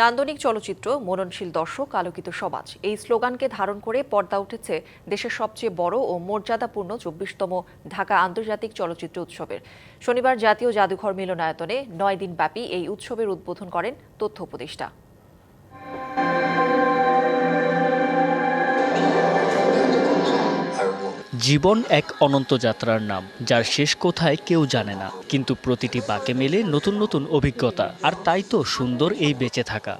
নান্দনিক চলচ্চিত্র মননশীল দর্শক, আলোকিত সমাজ। এই স্লোগানকে ধারণ করে পর্দা উঠেছে দেশের সবচেয়ে বড় ও মর্যাদাপূর্ণ চব্বিশতম ঢাকা আন্তর্জাতিক চলচ্চিত্র উৎসবের। শনিবার জাতীয় জাদুঘর মিলনায়তনে নয় দিনব্যাপী এই উৎসবের উদ্বোধন করেন তথ্য উপদেষ্টা। জীবন এক অনন্ত যাত্রার নাম, যার শেষ কোথায় কেউ জানে না। কিন্তু প্রতিটি বাঁকে মেলে নতুন নতুন অভিজ্ঞতা, আর তাই তো সুন্দর এই বেঁচে থাকা।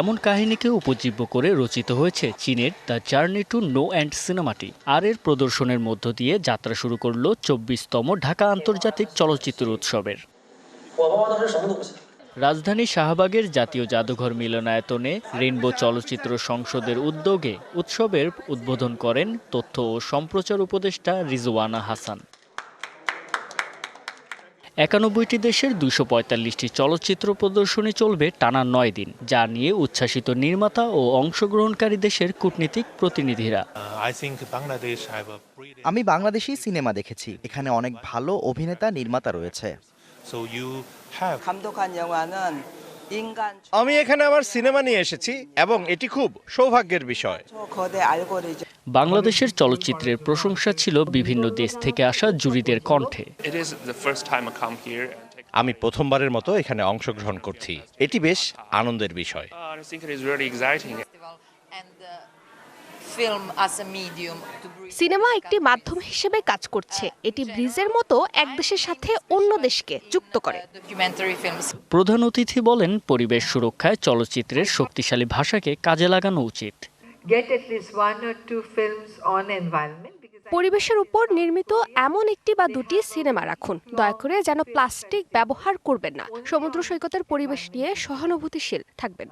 এমন কাহিনীকে উপজীব্য করে রচিত হয়েছে চীনের the journey to no and সিনেমাটি। আর এর প্রদর্শনের মধ্য দিয়ে যাত্রা শুরু করল চব্বিশতম ঢাকা আন্তর্জাতিক চলচ্চিত্র উৎসবের। রাজধানী শাহবাগের জাতীয় জাদুঘর মিলনায়তনে রেনবো চলচ্চিত্র সংসদের উদ্যোগে উৎসবের উদ্বোধন করেন তথ্য ও সম্প্রচার উপদেষ্টা রিজওয়ানা হাসান। একানব্বইটি দেশের দুশো পঁয়তাল্লিশটি চলচ্চিত্র প্রদর্শনী চলবে টানা নয় দিন যা নিয়ে উচ্ছ্বাসিত নির্মাতা ও অংশগ্রহণকারী দেশের কূটনীতিক প্রতিনিধিরা। আমি বাংলাদেশি সিনেমা দেখেছি এখানে অনেক ভালো অভিনেতা নির্মাতা রয়েছে। So you have 감독한 영화는 인간 আমি এখানে আমার সিনেমা নিয়ে এসেছি এবং এটি খুব সৌভাগ্যের বিষয় 초거대 알고리즘 বাংলাদেশের চলচ্চিত্রের প্রশংসা ছিল বিভিন্ন দেশ থেকে আসা জুরিদের কণ্ঠে It is the first time I come here and take. আমি প্রথমবারের মতো এখানে অংশগ্রহণ করছি এটি বেশ আনন্দের বিষয় Uh, I think it is really exciting. and the cinema একটি মাধ্যম হিসেবে কাজ করছে। এটি ব্রিজের মতো এক দেশের সাথে অন্য দেশকে যুক্ত করে। প্রধান অতিথি বলেন পরিবেশ সুরক্ষায় চলচ্চিত্রের শক্তিশালী ভাষাকে কাজে লাগানো উচিত। পরিবেশের উপর নির্মিত এমন একটি বা দুটি সিনেমা রাখুন। দয়া করে যেন প্লাস্টিক ব্যবহার করবেন না। সমুদ্র সৈকতের পরিবেশ নিয়ে সহানুভূতিশীল থাকবেন।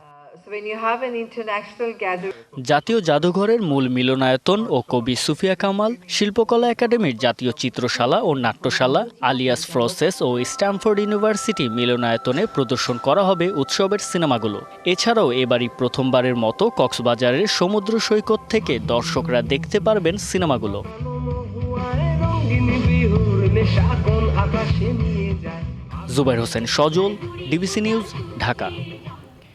জাতীয় জাদুঘরের মূল মিলনায়তন ও কবি সুফিয়া কামাল শিল্পকলা একাডেমির জাতীয় চিত্রশালা ও নাট্যশালা আলিয়াস ফ্রসেস ও স্ট্যামফোর্ড ইউনিভার্সিটি মিলনায়তনে প্রদর্শন করা হবে উৎসবের সিনেমাগুলো। এছাড়াও এবারই প্রথমবারের মতো কক্সবাজারের সমুদ্র সৈকত থেকে দর্শকরা দেখতে পারবেন সিনেমাগুলো। Zubair Hossain Sajal DBC news Dhaka.